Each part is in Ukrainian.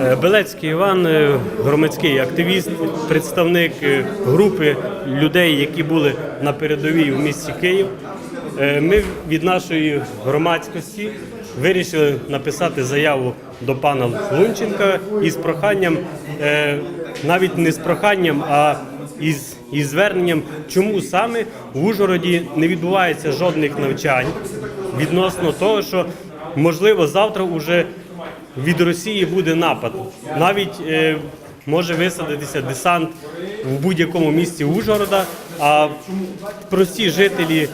Е, Белецький Іван, е, громадський активіст, представник е, групи людей, які були на передовій у місті Київ. Ми від нашої громадськості вирішили написати заяву до пана Лунченка із проханням, навіть не з проханням, а із, із зверненням, чому саме в Ужгороді не відбувається жодних навчань відносно того, що можливо завтра уже від Росії буде напад. Навіть е, може висадитися десант в будь-якому місті Ужгорода. А прості жителі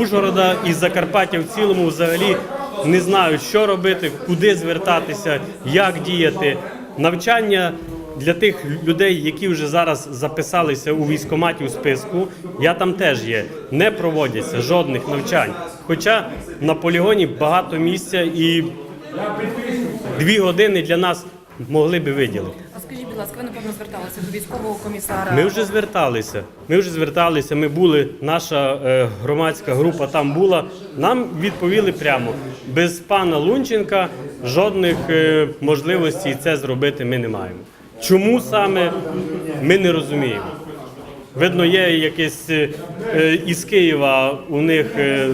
Ужгорода і Закарпаття в цілому взагалі не знають, що робити, куди звертатися, як діяти. Навчання для тих людей, які вже зараз записалися у військкоматі у списку, я там теж є. Не проводяться жодних навчань. Хоча на полігоні багато місця і дві години для нас могли би виділити. А скажіть, будь ласка, ви напевно зверталися до військового комісара? Ми вже зверталися. Ми вже зверталися. Ми були, наша е, громадська група там була. Нам відповіли прямо без пана Лунченка жодних е, можливостей це зробити ми не маємо. Чому саме ми не розуміємо? Видно, є якесь е, е, із Києва у них е, е,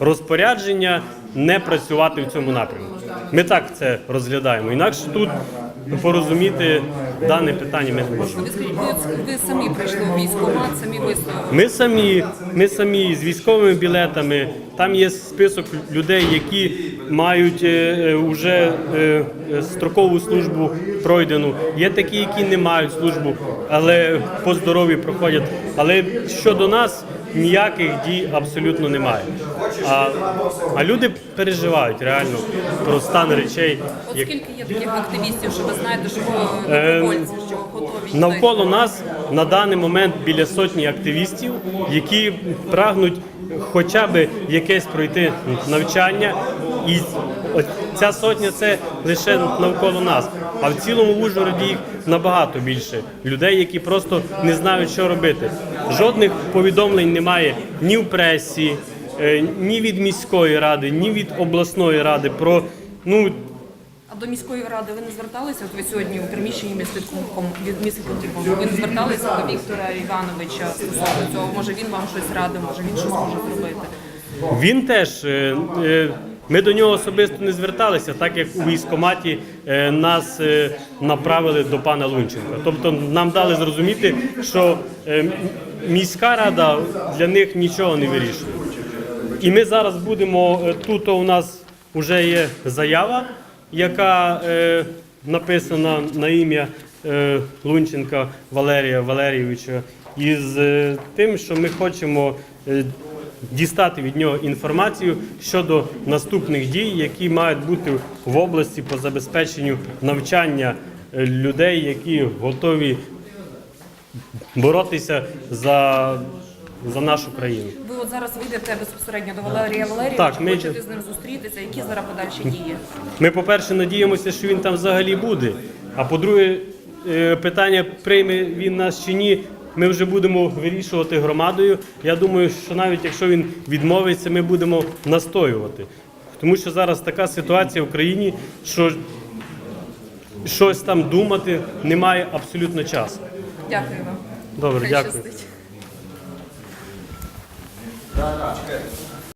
розпорядження не працювати в цьому напрямку. Ми так це розглядаємо. Інакше тут порозуміти дане питання ми не можемо. Ви скажіть, ви, ви самі прийшли у військкомат, самі висловили. Ми самі, ми самі з військовими білетами. Там є список людей, які мають вже строкову службу пройдену. Є такі, які не мають службу, але по здоров'ю проходять. Але щодо нас ніяких дій абсолютно немає. А, а люди переживають реально про стан речей. От як- скільки є таких активістів, що ви знаєте, що ви Е, добровольці, що готові йти? Навколо нас на даний момент біля сотні активістів, які прагнуть хоча б якесь пройти навчання. І от ця сотня це лише навколо нас. А в цілому в Ужгороді їх набагато більше людей, які просто не знають, що робити. Жодних повідомлень немає ні в пресі, ні від міської ради, ні від обласної ради про ну А до міської ради ви не зверталися? От ви сьогодні у приміщенні міськвиконкому, від міськвиконкому. Ви не зверталися до Віктора Івановича стосовно цього? Може він вам щось радив, може він щось може зробити? Він теж. е, е, Ми до нього особисто не зверталися, так як у військкоматі е, нас е, направили до пана Лунченка. Тобто нам дали зрозуміти, що е, міська рада для них нічого не вирішує. І ми зараз будемо е, тут. У нас вже є заява, яка е, написана на ім'я е, Лунченка Валерія Валерійовича, із е, тим, що ми хочемо е, дістати від нього інформацію щодо наступних дій, які мають бути в області по забезпеченню навчання е, людей, які готові боротися за, за нашу країну. Ви от зараз вийдете безпосередньо до Валерія Валерійовича, Так, ми- хочете з ним зустрітися. Які зараз подальші дії? Ми, по-перше, надіємося, що він там взагалі буде. А по-друге, е, питання, прийме він нас чи ні, ми вже будемо вирішувати громадою. Я думаю, що навіть якщо він відмовиться, ми будемо настоювати. Тому що зараз така ситуація в країні, що щось там думати немає абсолютно часу. Дякую вам. Добре, Хай дякую. щастить. Daha rahat. Çıkarız.